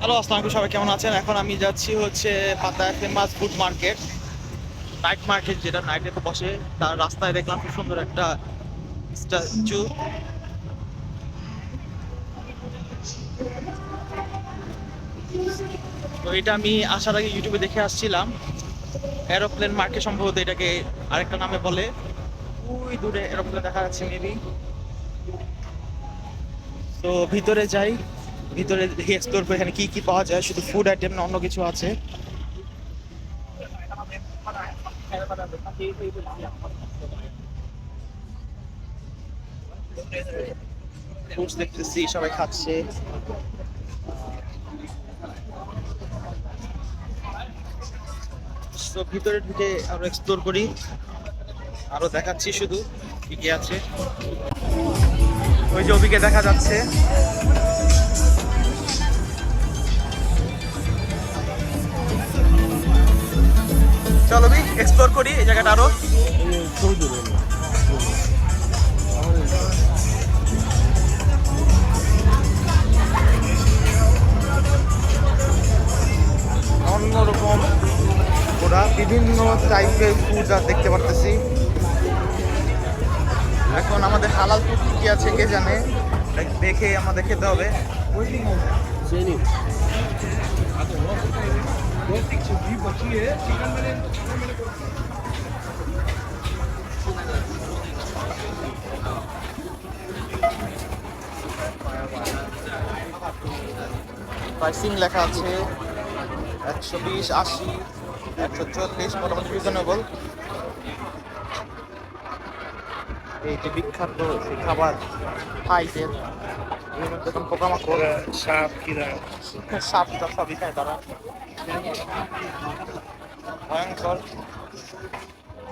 Hello, আসসালামু সবাই কেমন আছেন? এখন আমি যাচ্ছি হচ্ছে পাতায় famous food market night market যেটা নাইটে বসে, তার রাস্তায় দেখলাম খুব সুন্দর একটা স্ট্যাচু তো এটা আমি আসার আগে ইউটিউবে দেখে আসছিলাম। এরোপ্লেন মার্কেট সম্ভবত এটাকে আরেকটা নামে বলে। ওই দূরে এরোপ্লেন দেখা যাচ্ছে মেবি তো ভিতরে যাই। ভিতরে দেখি এক্সপ্লোর করে এখানে কি কি পাওয়া যায়, শুধু ফুড আইটেম না, অন্য কিছু আছে? ফ্রুটস দেখতেছি, সবাই খাচ্ছে। তো ভিতরে ঢুকে আরও এক্সপ্লোর করি। আরও দেখাচ্ছি শুধু কি কি আছে। ওই যে ওদিকে দেখা যাচ্ছে। চলো বি এক্সপ্লোর করি, এই জায়গাটা আরও। অন্যরকম ওরা বিভিন্ন টাইপের ফুড দেখতে পারতেছি। এখন আমাদের হালাল ফুড কি আছে কে জানে? দেখে আমাদের খেতে হবে। প্রাইসিং লেখা আছে একশো বিশ, আশি, একশো চল্লিশ, মোটামুটি রিজনেবল এই যে বিখ্যাত সেই খাবার থাইদের বিভিন্ন রকম পোকামাকড়। সাপ কিরা। সাপটা সবই খায় তারা। ভয়ঙ্কর।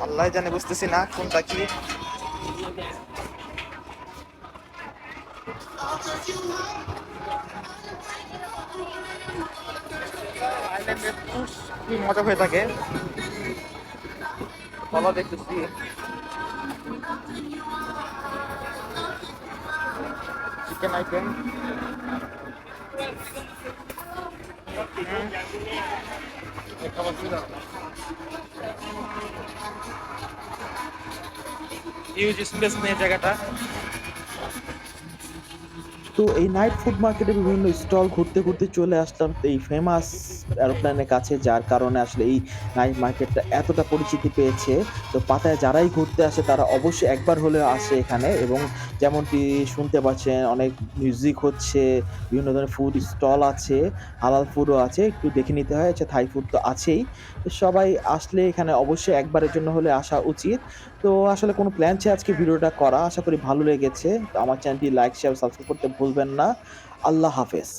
আল্লাহ জানে বুঝতেছি না কোনটা কি। আইল্যান্ডের ফুড মজা হয়ে থাকে। কলা দেখতেছি। চিকেন আইটেম ইউজ স্পেস নেই জায়গাটা তো এই নাইট ফুড মার্কেটে বিভিন্ন স্টল ঘুরতে ঘুরতে চলে আসলাম। এই ফেমাস অ্যারোপ্লেনের কাছে, যার কারণে আসলে এই নাইট মার্কেটটা এতটা পরিচিতি পেয়েছে। তো পাতায় যারাই ঘুরতে আসে, তারা অবশ্যই একবার হলেও আসে এখানে এবং যেমনটি শুনতে পাচ্ছেন, অনেক মিউজিক হচ্ছে, বিভিন্ন ধরনের ফুড স্টল আছে হালাল ফুডও আছে, একটু দেখে নিতে হয় আচ্ছা থাই ফুড তো আছেই। তো সবাই আসলে এখানে অবশ্যই একবারের জন্য হলে আসা উচিত। তো আসলে কোনো প্ল্যান ছে আজকে ভিডিওটা করা, আশা করি ভালো লেগেছে। তো আমার চ্যানেলটি লাইক শেয়ার সাবস্ক্রাইব করতে ভুলবেন না। আল্লাহ হাফেজ।